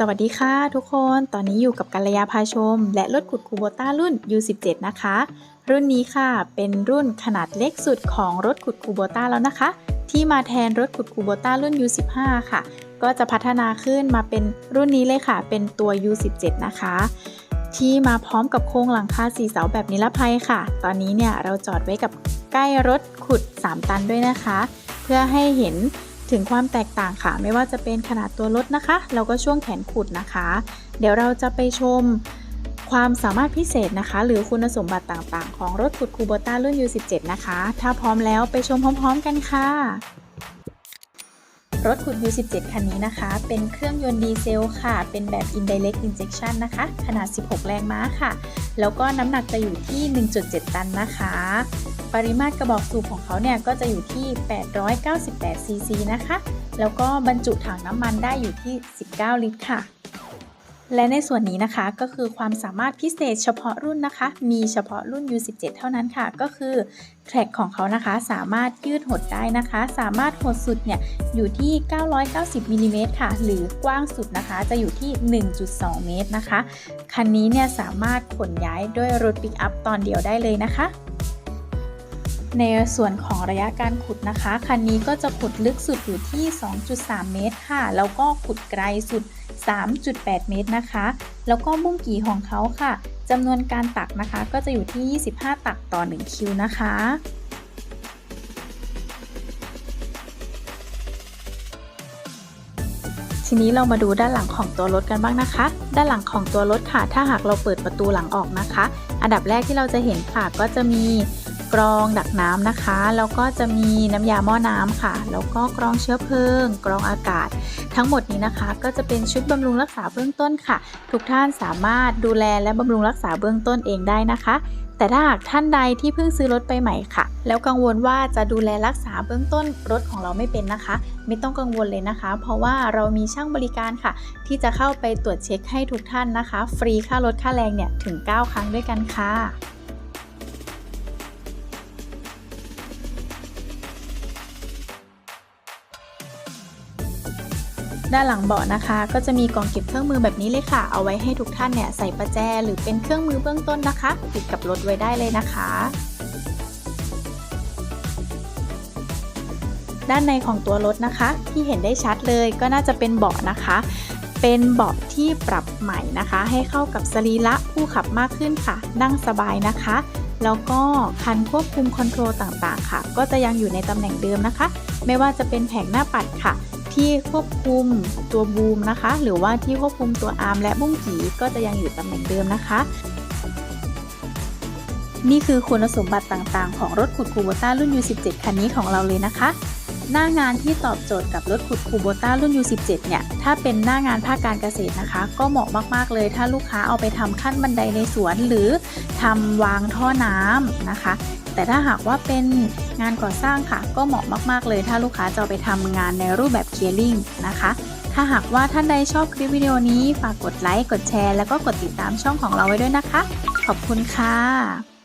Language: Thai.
สวัสดีค่ะทุกคน ตอนนี้อยู่กับกัลยาพาชม และรถขุดคูโบต้ารุ่น U17 นะคะ รุ่นนี้ค่ะเป็นรุ่นขนาดเล็กสุดของรถขุดคูโบต้าแล้วนะคะ ที่มาแทนรถขุดคูโบต้ารุ่น U15 ค่ะ ก็จะพัฒนาขึ้นมาเป็นรุ่นนี้เลยค่ะ เป็นตัว U17 นะคะ ที่มาพร้อมกับโครงหลังคาสีเสาแบบนิรภัยค่ะ ตอนนี้เนี่ยเราจอดไว้กับใกล้รถขุด 3 ตันด้วยนะคะ เพื่อให้เห็น ถึงความแตกต่างค่ะ ไม่ว่าจะเป็นขนาดตัวรถนะคะ แล้วก็ช่วงแขนขุดนะคะ เดี๋ยวเราจะไปชมความสามารถพิเศษนะคะ หรือคุณสมบัติต่างๆ ของรถขุดคูโบต้ารุ่น U17 นะคะ ถ้าพร้อมแล้วไปชมพร้อม ๆ กันค่ะ รถขุด U17 คันนี้นะคะ เป็นเครื่องยนต์ดีเซลค่ะ เป็นแบบ indirect injection นะคะ ขนาด 16 แรงม้าค่ะ แล้วก็น้ำหนักจะอยู่ที่ 1.7 ตันนะคะ ปริมาตรกระบอกสูบของเขาเนี่ยก็จะอยู่ที่ 898 ซีซีนะคะ แล้วก็บรรจุถังน้ำมันได้อยู่ที่ 19 ลิตรค่ะ และในส่วนนี้นะคะก็คือความสามารถพิเศษเฉพาะรุ่นนะคะ มีเฉพาะรุ่น U17 เท่านั้นค่ะ ก็คือแทร็กของเขานะคะ สามารถยืดหดได้นะคะ สามารถหดสุดเนี่ยอยู่ที่ 990มิลลิเมตรค่ะ หรือกว้างสุดนะคะจะอยู่ที่ 1.2 เมตรนะคะ คันนี้เนี่ยสามารถขนย้ายด้วยรถปิกอัพตอนเดียวได้เลยนะคะ ในส่วนของระยะการขุดนะคะ คันนี้ก็จะขุดลึกสุดอยู่ที่ 2.3 เมตรค่ะ แล้วก็ขุดไกลสุด 3.8 เมตรนะคะ แล้วก็บุ้งกี่ของเขาค่ะจำนวนการตักนะคะ ก็จะอยู่ที่ 25 ตักต่อ 1 คิวนะคะทีนี้เรามาดูด้านหลังของตัวรถกันบ้างนะคะ ด้านหลังของตัวรถค่ะ ถ้าหากเราเปิดประตูหลังออกนะคะ อันดับแรกที่เราจะเห็นค่ะก็จะมี กรองดักน้ำนะคะ แล้วก็จะมีน้ำยาหม้อน้ำค่ะ แล้วก็กรองเชื้อเพลิง กรองอากาศ ทั้งหมดนี้นะคะ ก็จะเป็นชุดบำรุงรักษาเบื้องต้นค่ะ ทุกท่านสามารถดูแลและบำรุงรักษาเบื้องต้นเองได้นะคะแต่ถ้าหากท่านใดที่เพิ่งซื้อรถไปใหม่ค่ะ แล้วกังวลว่าจะดูแลรักษาเบื้องต้นรถของเราไม่เป็นนะคะ ไม่ต้องกังวลเลยนะคะ เพราะว่าเรามีช่างบริการค่ะ ที่จะเข้าไปตรวจเช็คให้ทุกท่านนะคะ ฟรีค่ารถค่าแรงเนี่ยถึง 9 ครั้งด้วยกันค่ะ ด้านหลังเบาะนะคะ ก็จะมีกล่องเก็บเครื่องมือแบบนี้เลยค่ะ เอาไว้ให้ทุกท่านเนี่ยใส่ประแจหรือเป็นเครื่องมือเบื้องต้นนะคะ ติดกับรถไว้ได้เลยนะคะ ด้านในของตัวรถนะคะ ที่เห็นได้ชัดเลยก็น่าจะเป็นเบาะนะคะ เป็นเบาะที่ปรับใหม่นะคะ ให้เข้ากับสรีระผู้ขับมากขึ้นค่ะ นั่งสบายนะคะ แล้วก็คันควบคุมคอนโทรลต่างๆ ค่ะ ก็จะยังอยู่ในตำแหน่งเดิมนะคะ ไม่ว่าจะเป็นแผงหน้าปัดค่ะ ที่ควบคุมตัวบูมนะคะ หรือว่าที่ควบคุมตัวอาร์มและบุ้งกีก็จะยังอยู่ตำแหน่งเดิมนะคะ นี่คือคุณสมบัติต่างๆ ของรถขุดคูโบต้ารุ่น U17 คันนี้ของเราเลยนะคะ หน้างานที่ตอบโจทย์กับรถขุดคูโบต้ารุ่น U17 เนี่ย ถ้าเป็นหน้างานภาคการเกษตรนะคะ ก็เหมาะมากๆเลย ถ้าลูกค้าเอาไปทำขั้นบันไดในสวน หรือทำวางท่อน้ำนะคะ แต่ถ้าหากว่าเป็นงานก่อสร้างค่ะ ก็เหมาะมาก ๆ เลย ถ้าลูกค้าจะไปทำงานในรูปแบบเคลียร์ลิงนะคะ ถ้าหากว่าท่านใดชอบคลิปวิดีโอนี้ ฝากกดไลค์ กดแชร์ แล้วก็กดติดตามช่องของเราไว้ด้วยนะคะ ขอบคุณค่ะ